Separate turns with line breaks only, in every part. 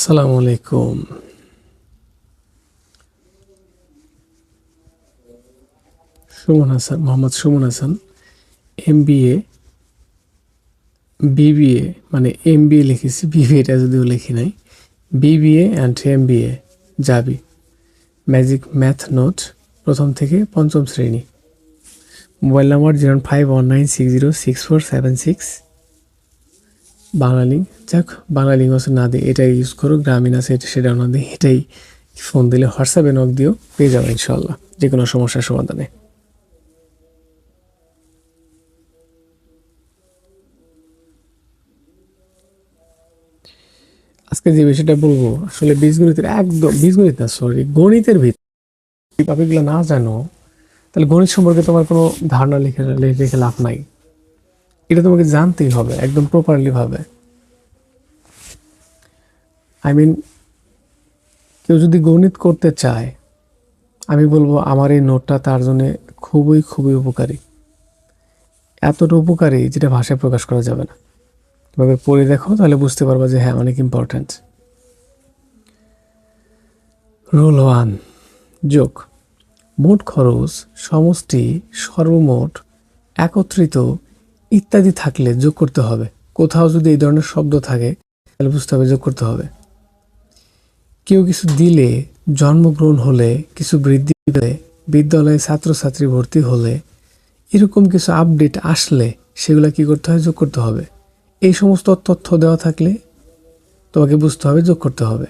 আসসালামু আলাইকুম। Suman Hasan, Mohammad Suman Hasan M B A BBA মানে এম বি এ লিখেছি, বিবিএটা যদিও লিখি নাই, BBA and M B A যাবি। ম্যাজিক ম্যাথ নোট প্রথম থেকে পঞ্চম শ্রেণি। Mobile number zero five one nine six zero six four seven six. Link যাক, বাঙালি হচ্ছে না দিই এটাই ইউজ করো গ্রামীণ আছে সেটাও না দিয়ে এটাই ফোন দিলে হোয়াটসঅ্যাপে নক দিও, পেয়ে যাবে ইনশাল্লাহ যে কোনো সমস্যার সমাধানে। আজকে যে বিষয়টা বলব, আসলে বীজগণিতের একদম, বীজগণিত না সরি গণিতের ভিত্তি টপিকগুলো না জানো, তাহলে গণিত সম্পর্কে তোমার কোনো ধারণা লিখে লিখে লাভ নাই। এটা তোমাকে জানতেই হবে, একদম প্রপারলি ভাবে। আই মিন কেউ যদি গণিত করতে চায়, আমি বলব আমার এই নোটটা তার জন্য খুবই খুবই উপকারী। এতটা উপকারী যেটা ভাষায় প্রকাশ করা যাবে না। এভাবে পড়ে দেখো, তাহলে বুঝতে পারবা যে হ্যাঁ অনেক ইম্পর্ট্যান্ট রোল ওয়ান যোগ। মোট খরচ সমষ্টি সর্বমোট একত্রিত ইত্যাদি থাকলে যোগ করতে হবে। কোথাও যদি এই ধরনের শব্দ থাকে, তাহলে বুঝতে হবে যোগ করতে হবে। কেউ কিছু দিলে, জন্মগ্রহণ হলে, কিছু বৃদ্ধি পেলে বিদ্যালয়ে ছাত্রছাত্রী ভর্তি হলে, এরকম কিছু আপডেট আসলে সেগুলো কি করতে হয়? যোগ করতে হবে। এই সমস্ত তথ্য দেওয়া থাকলে তোমাকে বুঝতে হবে, যোগ করতে হবে।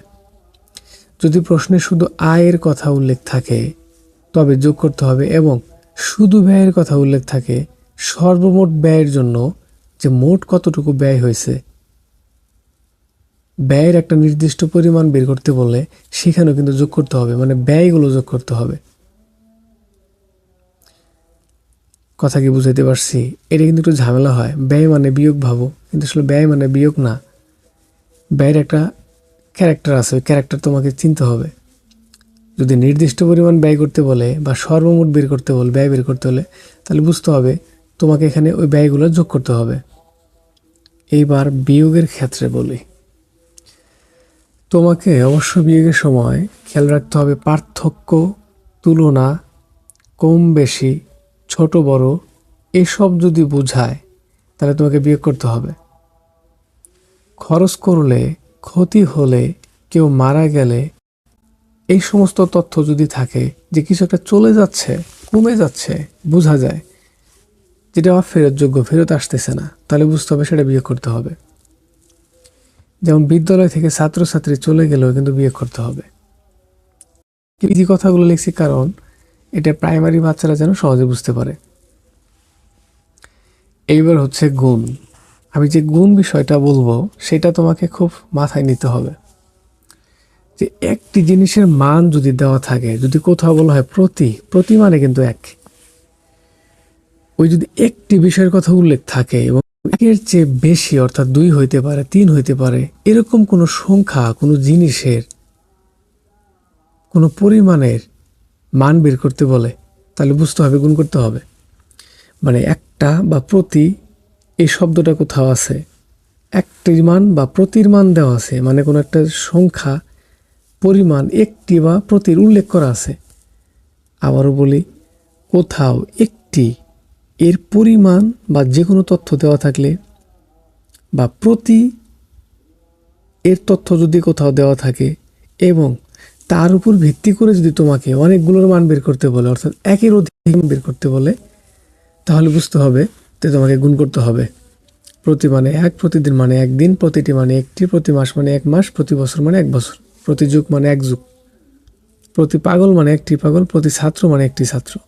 যদি প্রশ্নে শুধু আয়ের কথা উল্লেখ থাকে, তবে যোগ করতে হবে এবং শুধু ব্যয়ের কথা উল্লেখ থাকে সর্বমোট ব্যয়ের জন্য যে মোট কতটুকু ব্যয় হয়েছে, ব্যয়ের একটা নির্দিষ্ট পরিমাণ বের করতে বললে সেখানেও কিন্তু যোগ করতে হবে মানে ব্যয়গুলো যোগ করতে হবে। কথা কি বুঝাইতে পারছি? এটা কিন্তু একটু ঝামেলা হয়। ব্যয় মানে বিয়োগ ভাবো, কিন্তু আসলে ব্যয় মানে বিয়োগ না। ব্যয়ের একটা ক্যারেক্টার আছে, ওই ক্যারেক্টার তোমাকে চিনতে হবে। যদি নির্দিষ্ট পরিমাণ ব্যয় করতে বলে বা সর্বমোট বের করতে বলে, ব্যয় বের করতে হলে তাহলে বুঝতে হবে তোমাকে এখানে ওই ব্যয়গুলো যোগ করতে হবে। এইবার বিয়োগের ক্ষেত্রে বলি। তোমাকে অবশ্য বিয়োগের সময় খেয়াল রাখতে হবে পার্থক্য, তুলনা, কম বেশি, ছোট বড়, এসব যদি বোঝায়, তাহলে তোমাকে বিয়োগ করতে হবে। খরচ করলে ক্ষতি হলে কেউ মারা গেলে এই সমস্ত তথ্য যদি থাকে যে কিছু একটা চলে যাচ্ছে, কমে যাচ্ছে, বোঝা যায় যেটা আবার ফেরতযোগ্য ফেরত আসতেছে না, তাহলে বুঝতে হবে সেটা বিয়ে করতে হবে। যেমন বিদ্যালয় থেকে ছাত্রছাত্রী চলে গেলেও কিন্তু বিয়ে করতে হবে। এই কথাগুলো লিখছি কারণ এটা প্রাইমারি বাচ্চারা যেন সহজে বুঝতে পারে। এইবার হচ্ছে গুণ। আমি যে গুণ বিষয়টা বলব, সেটা তোমাকে খুব মাথায় নিতে হবে। যে একটি জিনিসের মান যদি দেওয়া থাকে, যদি কোথাও বলা হয় প্রতি প্রতি মানে কিন্তু এক। ওই যদি একটি বিষয়ের কথা উল্লেখ থাকে এবং একের চেয়ে বেশি, অর্থাৎ দুই হইতে পারে, তিন হইতে পারে, এরকম কোনো সংখ্যা, কোনো জিনিসের, কোনো পরিমাণের মান বের করতে বলে, তাহলে বুঝতে হবে, গুণ করতে হবে। মানে একটা বা প্রতি এই শব্দটা কোথাও আছে, একটির মান বা প্রতির মান দেওয়া আছে মানে কোনো একটা সংখ্যা, পরিমাণ একটি বা প্রতির উল্লেখ করা আছে। আবারও বলি, কোথাও একটি এর পরিমাণ বা যে কোনো তথ্য দেওয়া থাকলে বা প্রতি এর তথ্য যদি কোথাও দেওয়া থাকে এবং তার উপর ভিত্তি করে যদি তোমাকে অনেকগুলোর মান বের করতে বলে, অর্থাৎ একের অধিক বের করতে বলে, তাহলে বুঝতে হবে যে তোমাকে গুণ করতে হবে। প্রতি মানে এক, প্রতিদিন মানে একদিন প্রতিটি মানে একটি, প্রতি মাস মানে এক মাস, প্রতি বছর মানে এক বছর, প্রতি যুগ মানে এক যুগ। প্রতি পাগল মানে একটি পাগল, প্রতি ছাত্র মানে একটি ছাত্র।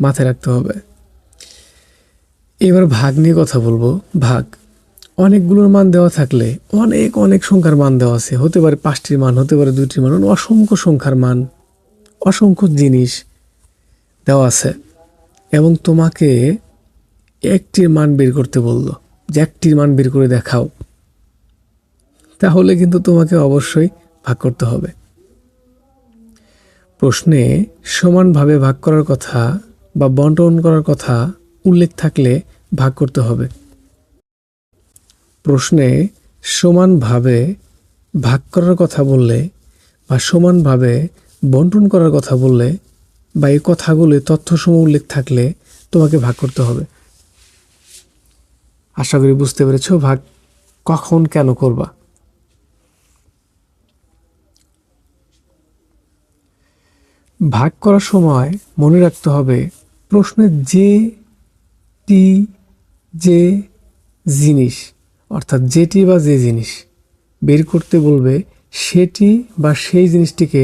মাথায় রাখতে হবে। এবার ভাগ নিয়ে কথা বলব। ভাগ। অনেকগুলোর মান দেওয়া থাকলে অনেক অনেক সংখ্যার মান দেওয়া আছে। হতে পারে পাঁচটির মান, হতে পারে দুইটির মান, অসংখ্য সংখ্যার মান, অসংখ্য জিনিস দেওয়া আছে। এবং তোমাকে একটির মান বের করতে বলল। যে একটির মান বের করে দেখাও। তাহলে কিন্তু তোমাকে অবশ্যই ভাগ করতে হবে। প্রশ্নে সমানভাবে ভাগ করার কথা বা বন্টন করার কথা উল্লেখ থাকলে ভাগ করতে হবে। প্রশ্নে সমানভাবে ভাগ করার কথা বললে বা সমানভাবে বন্টন করার কথা বললে বা এই কথাগুলো তথ্যসমূহ উল্লেখ থাকলে তোমাকে ভাগ করতে হবে। আশা করি বুঝতে পেরেছ ভাগ কখন কেন করবা। ভাগ করার সময় মনে রাখতে হবে প্রশ্নের যে টি যে জিনিস, অর্থাৎ যেটি বা যে জিনিস বের করতে বলবে, সেটি বা সেই জিনিসটিকে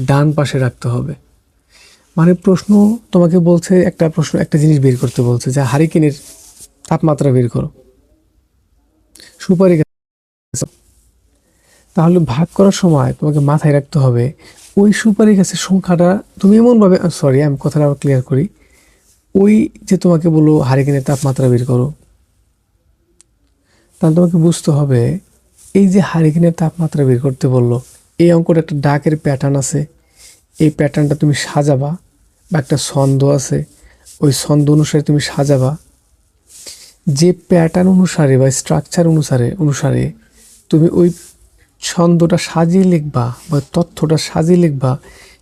ডান পাশে রাখতে হবে। মানে প্রশ্ন তোমাকে বলছে, একটা প্রশ্ন, একটা জিনিস বের করতে বলছে যে, হারিকেনের তাপমাত্রা বের করো। সুপারি তাহলে ভাগ করার সময় তোমাকে মাথায় রাখতে হবে, ওই সুপারি গাছের সংখ্যাটা, তুমি এমনভাবে সরি আমি কথাটা আবার ক্লিয়ার করি ওই যে তোমাকে বলল হারিকেনের তাপমাত্রা বের করো, তাহলে তোমাকে বুঝতে হবে, এই যে হারিকেনের তাপমাত্রা বের করতে বলল, এই অঙ্কটা একটা ডাকের প্যাটার্ন আছে। এই প্যাটার্নটা তুমি সাজাবা, বা একটা ছন্দ আছে, ওই ছন্দ অনুসারে তুমি সাজাবা। যে প্যাটার্ন অনুসারে বা স্ট্রাকচার অনুসারে অনুসারে তুমি ওই ছন্দটা সাজিয়ে লিখবা, বা তথ্যটা সাজিয়ে লিখবা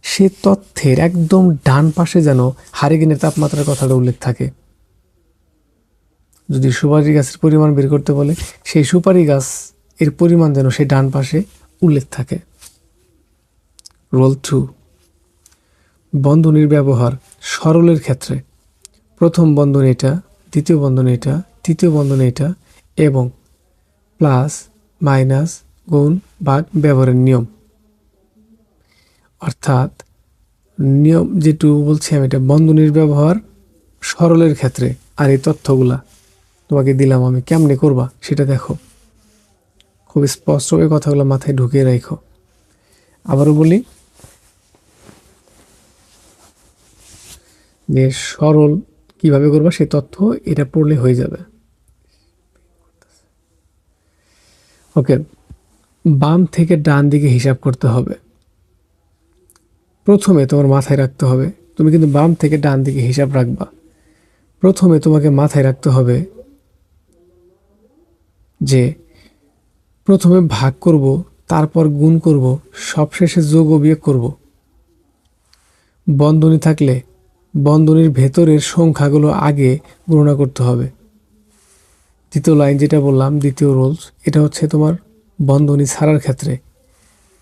সে তথ্যের একদম ডান পাশে যেন হারিকেনের তাপমাত্রার কথাটা উল্লেখ থাকে। যদি সুপারি গাছের পরিমাণ বের করতে বলে, সেই সুপারি গাছ এর পরিমাণ যেন সেই ডান পাশে উল্লেখ থাকে। Rule two. বন্ধনীর ব্যবহার সরলের ক্ষেত্রে। প্রথম বন্ধন এটা, দ্বিতীয় বন্ধন এটা, তৃতীয় বন্ধন এটা এবং প্লাস, মাইনাস, গুণ, ভাগ, ব্যবহারের নিয়ম। অর্থাৎ নিয়ম যেটু বলছি আমি, এটা বন্ধনীর ব্যবহার সরলের ক্ষেত্রে। আর এই তথ্যগুলা তোমাকে দিলাম আমি, কেমনে করবা সেটা দেখো। খুব স্পষ্ট ওই কথাগুলো মাথায় ঢুকিয়ে রাখো। আবারও বলি যে সরল কীভাবে করবা সেই তথ্য এটা পড়লে হয়ে যাবে। ওকে, বাম থেকে ডান দিকে হিসাব করতে হবে। প্রথমে তোমার মাথায় রাখতে হবে, তুমি কিন্তু বাম থেকে ডান দিকে হিসাব রাখবা। প্রথমে তোমাকে মাথায় রাখতে হবে যে প্রথমে ভাগ করব, তারপর গুণ করব, সবশেষে যোগ ও বিয়োগ করব। বন্ধনী থাকলে বন্ধনীর ভেতরের সংখ্যাগুলো আগে গণনা করতে হবে। দ্বিতীয় লাইন যেটা বললাম, দ্বিতীয় রোলস এটা হচ্ছে তোমার বন্ধনী ছাড়ার ক্ষেত্রে।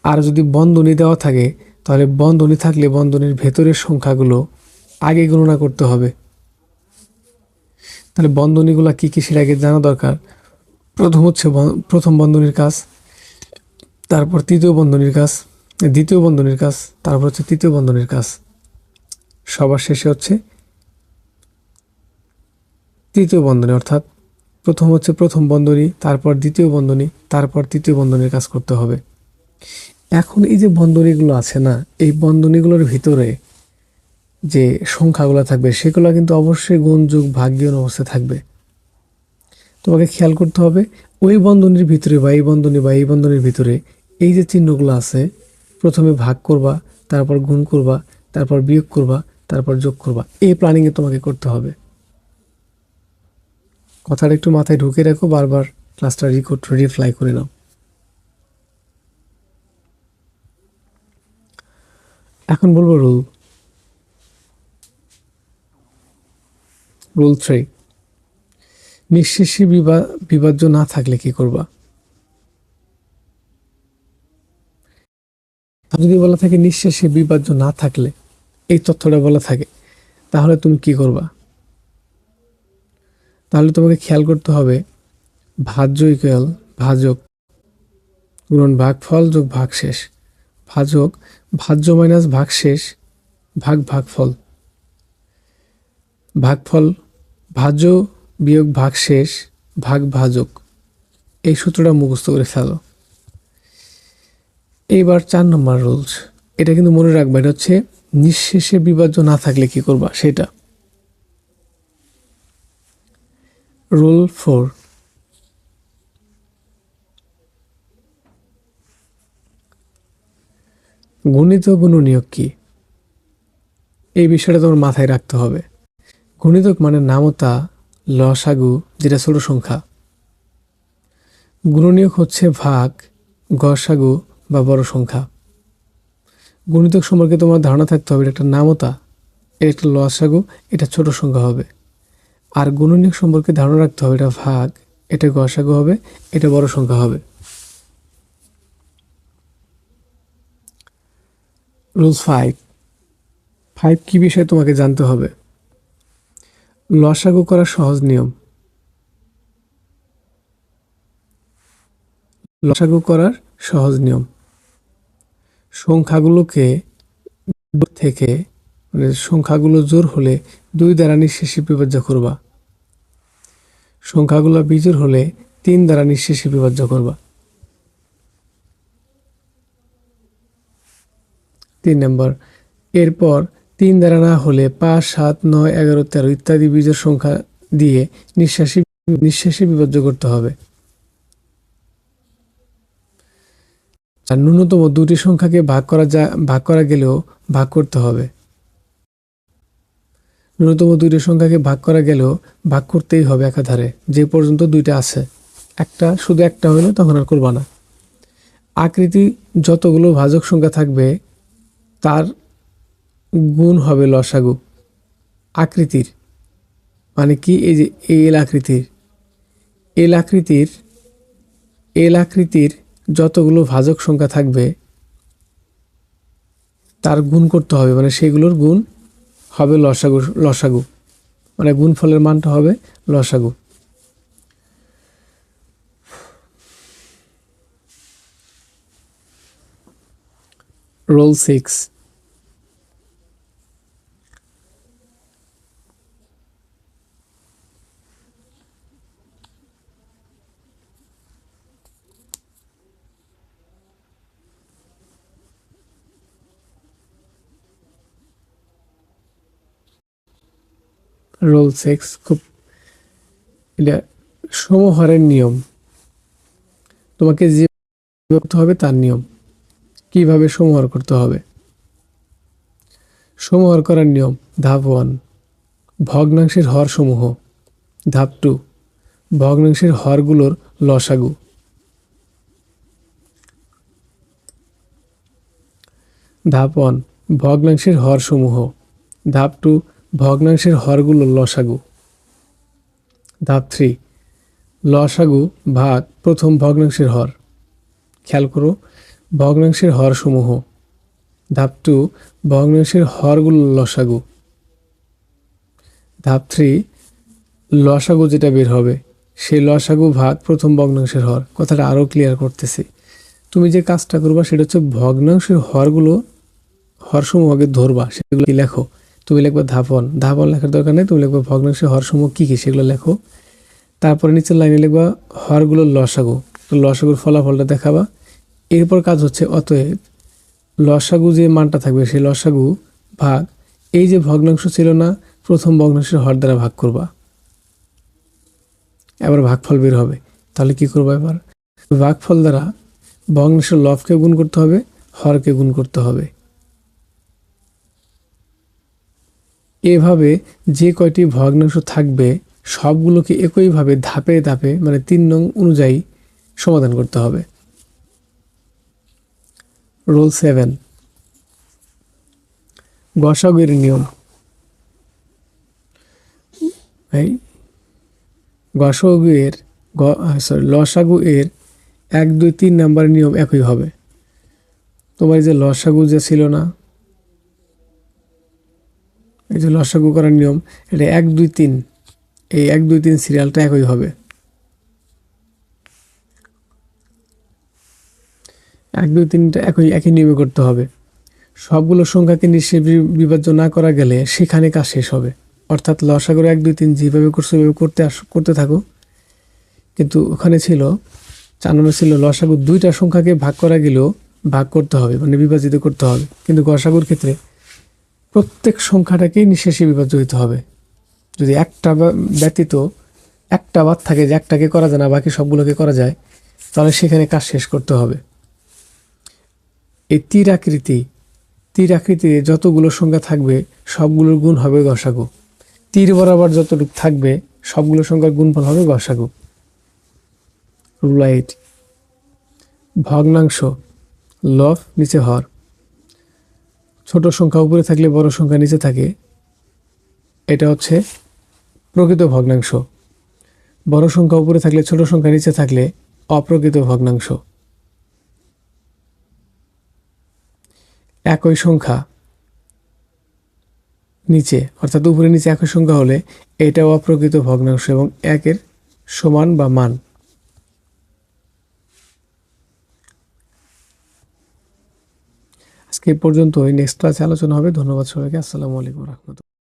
আর যদি বন্ধনী দেওয়া থাকে তাহলে বন্ধনী থাকলে বন্ধনীর ভেতরের সংখ্যাগুলো আগে গণনা করতে হবে। তাহলে বন্ধনীগুলো কী কী আগে জানা দরকার। প্রথম হচ্ছে প্রথম বন্ধনীর কাজ, তারপর তৃতীয় বন্ধনীর কাজ, দ্বিতীয় বন্ধনীর কাজ, তারপর হচ্ছে তৃতীয় বন্ধনীর কাজ। সবার শেষে হচ্ছে তৃতীয় বন্ধনী, অর্থাৎ প্রথম হচ্ছে প্রথম বন্ধনী, তারপর দ্বিতীয় বন্ধনী, তারপর তৃতীয় বন্ধনীর কাজ করতে হবে। এখন এই যে বন্ধনীগুলো আছে না, এই বন্ধনীগুলোর ভিতরে যে সংখ্যাগুলো থাকবে, সেগুলো কিন্তু অবশ্যই গুণ যোগ ভাগ্যীয় অবস্থায় থাকবে। তোমাকে খেয়াল করতে হবে, ওই বন্ধনীর ভিতরে বা এই বন্ধনী বা এই বন্ধনীর ভিতরে এই যে চিহ্নগুলো আছে, প্রথমে ভাগ করবা, তারপর গুণ করবা, তারপর বিয়োগ করবা, তারপর যোগ করবা, এই প্ল্যানিংয়ে তোমাকে করতে হবে। কথাটা একটু মাথায় ঢুকে রাখো, বারবার ক্লাসটা রিকোড রিফ্লাই করে নাও। এখন বলব রুল রুল থ্রি নিঃশেষে বিভাজ্য না থাকলে কি করবা? যদি বলা থাকে নিঃশেষে বিভাজ্য না থাকলে, এই তথ্যটা বলা থাকে, তাহলে তুমি কি করবা? তাহলে তোমাকে খেয়াল করতে হবে ভাজ্য ইকুয়াল ভাজক, গুণন ভাগ, ফল যোগ ভাগ শেষ। ভাজক, ভাজ্য মাইনাস ভাগ শেষ ভাগ ভাগ ফল ভাগফল, ভাজ্য বিয়োগ ভাগ শেষ ভাগ ভাজক। এই সূত্রটা মুখস্থ করে ফেলো। এইবার চার নম্বর রুলস। এটা কিন্তু মনে রাখবা, এটা হচ্ছে নিঃশেষে বিভাজ্য না থাকলে কি করবা? সেটা। Rule four. গণিত গুণনীয়ক কি? এই বিষয়টা তোমার মাথায় রাখতে হবে। গণিতক মানে নামতা লসাগু, যেটা ছোট সংখ্যা। গুণনীয়ক হচ্ছে ভাগ, গসাগু বা বড় সংখ্যা। গণিতক সম্পর্কে তোমার ধারণা থাকতে হবে এটা একটা নামতা এর একটা লসাগু, এটা ছোট সংখ্যা হবে। আর গুণনীয়ক সম্পর্কে ধারণা রাখতে হবে, এটা ভাগ, এটা গসাগু হবে, এটা বড় সংখ্যা হবে। রুলস ফাইভ ফাইভ কী বিষয়ে তোমাকে জানতে হবে? লসাগু করার সহজ নিয়ম। লসাগু করার সহজ নিয়ম। সংখ্যাগুলোকে থেকে মানে সংখ্যাগুলো জোর হলে দুই দ্বারা নিঃশেষে বিভাজ্য করবা। সংখ্যাগুলো বিজোর হলে তিন দ্বারা নিঃশেষে বিভাজ্য করবা। তিন নম্বর। এরপর তিন দ্বারা না হলে পাঁচ, সাত, নয়, এগারো, তেরো ইত্যাদি বীজের সংখ্যা দিয়ে নিঃশ্বাসী, নিঃশ্বাসে বিভাজ্য করতে হবে। আর ন্যূনতম দুটি সংখ্যাকে ভাগ করা যা, ভাগ করা গেলেও ভাগ করতে হবে। ন্যূনতম দুইটি সংখ্যাকে ভাগ করা গেলেও ভাগ করতেই হবে একাধারে, যে পর্যন্ত দুইটা আছে। একটা শুধু একটা হইলে তখন আর করবা না। আকৃতি যতগুলো ভাজক সংখ্যা থাকবে তার গুণ হবে লসাগু। আকৃতির। মানে কি? এই যে এল আকৃতির। এল আকৃতির এল আকৃতির যতগুলো ভাজক সংখ্যা থাকবে, তার গুণ করতে হবে। মানে সেগুলোর গুণ হবে লসাগু লসাগু। মানে গুণফলের মানটা হবে লসাগু। রোল সিক্স রোল সিক্স খুব এটা সমহারের নিয়ম। তোমাকে যে করতে হবে তার নিয়ম। কীভাবে সমহার করতে হবে? সমহার করার নিয়ম, ধাপ ওয়ান, ভগ্নাংশের হর সমূহ ধাপ টু, ভগ্নাংশের হরগুলোর লসাগু। ধাপ ওয়ান, ভগ্নাংশের হর সমূহ ধাপ টু, ভগ্নাংশের হরগুলো লসাগু। ধাপ থ্রি, লসাগু ভাগ প্রথম ভগ্নাংশের হর। খেয়াল করো ভগ্নাংশের হর সমূহ ধাপ টু, ভগ্নাংশের হরগুলো লসাগু। ধাপ থ্রি, লসাগু যেটা বের হবে, সেই লসাগু ভাগ প্রথম ভগ্নাংশের হর। কথাটা আরও ক্লিয়ার করতেছি। তুমি যে কাজটা করবা, সেটা হচ্ছে ভগ্নাংশের হরগুলো হরসমূহ আগে ধরবা, সেগুলো কি লেখো? তুমি লিখবে ধাপন ধাপন লেখার দরকার নেই, তুমি লিখবে ভগ্নাংশের হরসমূহ কী কী, সেগুলো লেখো। তারপরে নিচের লাইনে লিখবা হরগুলো লসাগু। লসাগুর ফলাফলটা দেখাবা। এরপর কাজ হচ্ছে অতএব লসাগু যে মানটা থাকবে, সেই লসাগু ভাগ, এই যে ভগ্নাংশ ছিল না, প্রথম ভগ্নাংশের হর দ্বারা ভাগ করবা। এবার ভাগফল বের হবে। তাহলে কি করব এবার? ভাগফল দ্বারা ভগ্নাংশের লভকে গুণ করতে হবে হরকে গুণ করতে হবে। এভাবে যে কয়টি ভগ্নাংশ থাকবে, সবগুলোকে একইভাবে ধাপে ধাপে মানে তিন নং অনুযায়ী সমাধান করতে হবে। Role seven. গসাগুয়ের নিয়ম। এই গসাগু সরি লসাগু এর এক, দুই, তিন নাম্বার নিয়ম একই হবে। তোমার যে লসাগু যে ছিল না, এই যে লসাগু করার নিয়ম, এটা এক, দুই, তিন, এই এক, দুই, তিন সিরিয়ালটা একই হবে। এক, দুই তিনটা একই একই নিয়মে করতে হবে। সবগুলো সংখ্যাকে নিশ্চয় বিভাজ্য না করা গেলে সেখানে কাজ শেষ হবে। অর্থাৎ লসাগুর এক, দুই, তিন যেভাবে করছ ওইভাবে করতে আস করতে থাকো। কিন্তু ওখানে ছিল, চার ছিল লসাগু দুইটা সংখ্যাকে ভাগ করা গেলেও ভাগ করতে হবে মানে বিভাজিত করতে হবে। কিন্তু গসাগুর ক্ষেত্রে প্রত্যেক সংখ্যাটাকেই নিঃশেষে বিভাজ্য হইতে হবে। যদি একটা ব্যতীত একটা বাদ থাকে যে একটাকে করা যায় না, বাকি সবগুলোকে করা যায়, তাহলে সেখানে কাজ শেষ করতে হবে। এই তীর আকৃতি তীর আকৃতিতে যতগুলো সংখ্যা থাকবে, সবগুলোর গুণ হবে গসাগু। তীর বরাবর যতটুকু থাকবে সবগুলো সংখ্যার গুণফল হবে গসাগু। রুল এইট ভগ্নাংশ, লব নিচে হর ছোট সংখ্যা উপরে থাকলে বড় সংখ্যা নিচে থাকে। এটা হচ্ছে প্রকৃত ভগ্নাংশ। বড় সংখ্যা উপরে থাকলে ছোট সংখ্যা নিচে থাকলে অপ্রকৃত ভগ্নাংশ। একই সংখ্যা নিচে, অর্থাৎ উপরে নিচে একই সংখ্যা হলে এটাও অপ্রকৃত ভগ্নাংশ এবং একের সমান বা মান। আজকে পর্যন্ত পর্যন্তই। নেক্সট ক্লাসে আলোচনা হবে। ধন্যবাদ সবাইকে। আসসালামু আলাইকুম রহমতুল্লাহ।